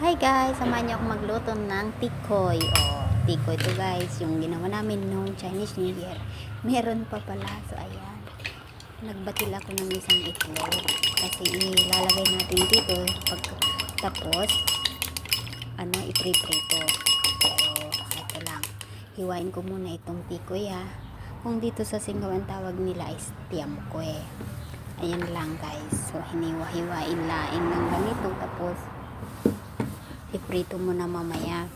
Hi guys, samahan niyo ako magluto ng tikoy. O, tikoy to guys, yung ginawa namin nung Chinese New Year. Meron pa pala, so ayan. Nagbatil ako ng isang itlog. Kasi ilalagay natin dito. Pag, tapos, ano, ipriprito. Pero, ito lang. Hiwain ko muna itong tikoy ha. Kung dito sa Singawan tawag nila is tiamko eh. Ayan lang guys. So, hiniwa-hiwain laing ng ganito. Tapos, iprito mo na mamaya.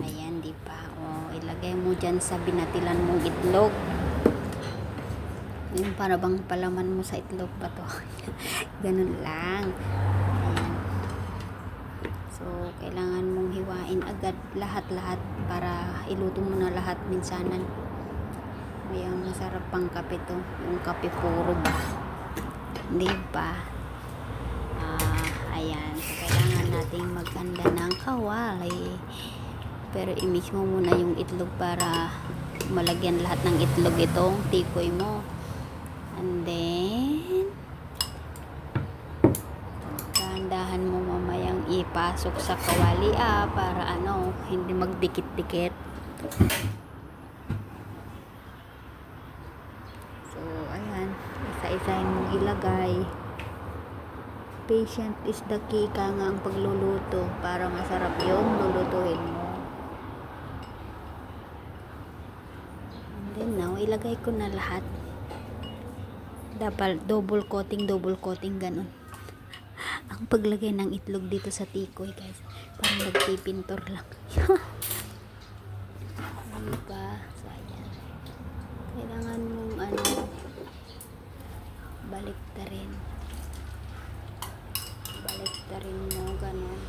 Ayan, di ba? O, ilagay mo dyan sa binatilan mong itlog. Yung para bang palaman mo sa itlog pa to. Ganun lang. Ayan. So, kailangan mong hiwain agad lahat-lahat para iluto mo na lahat minsanan. Ayan, masarap pang kape to. Yung kape puro ba? Di ba? Ah, ayan. Nating maganda ng kawali. Pero i-mix mo muna yung itlog para malagyan lahat ng itlog itong tikoy mo. And then, dahan-dahan mo mamayang ipasok sa kawali ah, para ano, hindi magdikit-dikit. So, ayan. Isa-isahin mong ilagay. Patient is the key ka nga ang pagluluto para masarap yung lulutuin mo. And then now, ilagay ko na lahat. Dapat double coating, double coating, ganun. Ang paglagay ng itlog dito sa tikoy, guys. Parang nagpipintor lang. diba? So, ayan. Kailangan mong ano, balik rin. Mo, ganun.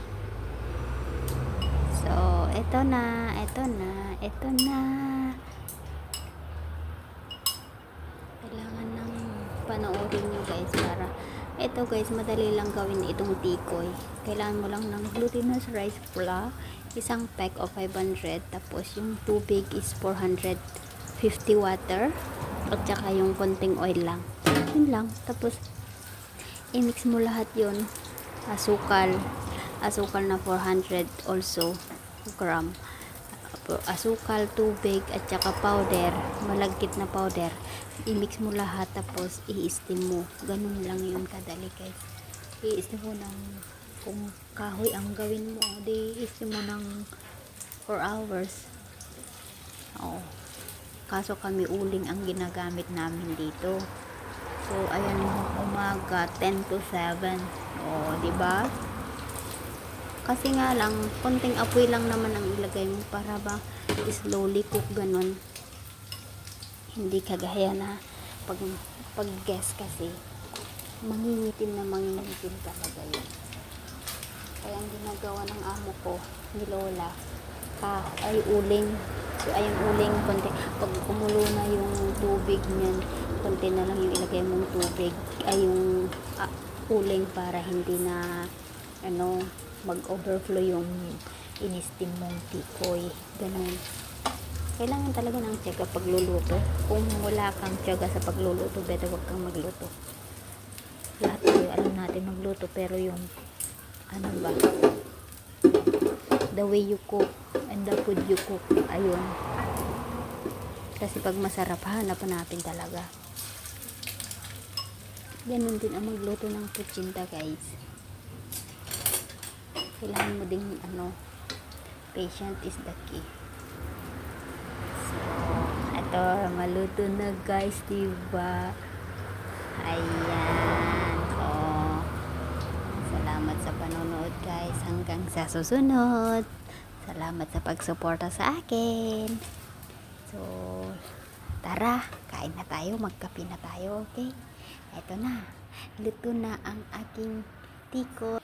So, eto na, eto na, eto na. Kailangan ng panoorin nyo guys para ito guys, madali lang gawin itong tikoy. Kailangan mo lang ng glutinous rice flour, isang pack of 500, tapos yung tubig is 450 water, at saka yung konting oil lang. Yun lang. Tapos, i-mix mo lahat yun. Asukal. Asukal na 400 also gram. Asukal, tubig, at saka powder. Malagkit na powder. I-mix mo lahat tapos i-steam mo. Ganun lang yun kadali guys. I-steam mo ng kung kahoy ang gawin mo, di i-steam mo ng 4 hours. Oo. Kaso kami uling ang ginagamit namin dito. So, ayan, umaga, 10 to 7. O, di ba? Kasi nga lang, konting apoy lang naman ang ilagay mo para ba slowly cook ganun. Hindi kagaya na pag, pag guess kasi, mangingitim na mangingitim talaga yun. Kaya ang ginagawa ng amo ko, ni Lola, ka, ay uling. So, ay ang uling, konti. Pag kumulo na yung tubig niyan, konti na lang yung ilagay mong tubig, ay yung ah, uling para hindi na, ano, mag-overflow yung inistim mong tikoy. Ganun. Kailangan talaga ng tiyaga pagluluto. Kung wala kang tiyaga sa pagluluto, better wag kang magluto. Lahat tayo alam natin magluto, pero yung, ano ba, the way you cook and the food you cook, ayun. Kasi pag masarap, hanap natin talaga. Ganun din ang magluto ng kutsinta, guys. Kailangan mo ding ano patient is the key. So ito maluto na guys diba? Ayan oh salamat sa panonood guys. Hanggang sa susunod. Salamat sa pagsuporta sa akin. So tara kain na tayo magkape na tayo okay ito na luto na ang aking tiko